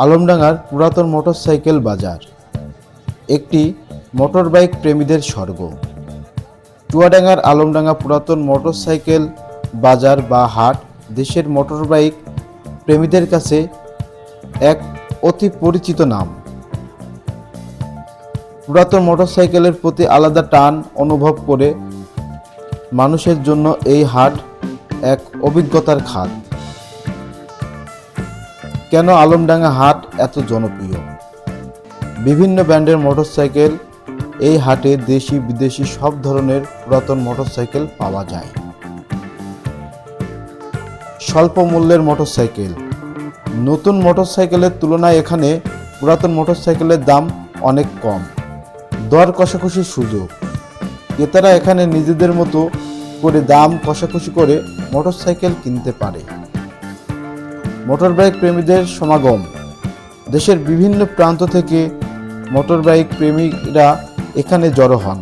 আলমডাঙ্গার পুরাতন মোটরসাইকেল বাজার। একটি মোটরবাইক প্রেমীদের স্বর্গ। চুয়াডাঙ্গার আলমডাঙ্গা পুরাতন মোটরসাইকেল বাজার বা হাট দেশের মোটরবাইক প্রেমীদের কাছে এক অতি পরিচিত নাম। পুরাতন মোটরসাইকেলের প্রতি আলাদা টান অনুভব করে মানুষের জন্য এই হাট এক অভিজ্ঞতার খাত। কেন আলমডাঙ্গা হাট এত জনপ্রিয়? বিভিন্ন ব্র্যান্ডের মোটরসাইকেল, এই হাটে দেশি, বিদেশি সব ধরনের পুরাতন মোটরসাইকেল পাওয়া যায়। স্বল্প মূল্যের মোটরসাইকেল। নতুন মোটরসাইকেলের তুলনায় এখানে পুরাতন মোটরসাইকেলের দাম অনেক কম। দর কষাকষির সুযোগ। ক্রেতারা এখানে নিজেদের মতো করে দাম কষাকষি করে মোটরসাইকেল কিনতে পারে। মোটরবাইক প্রেমীদের সমাগম। দেশের বিভিন্ন প্রান্ত থেকে মোটরবাইক প্রেমিকরা এখানে জড়ো হন।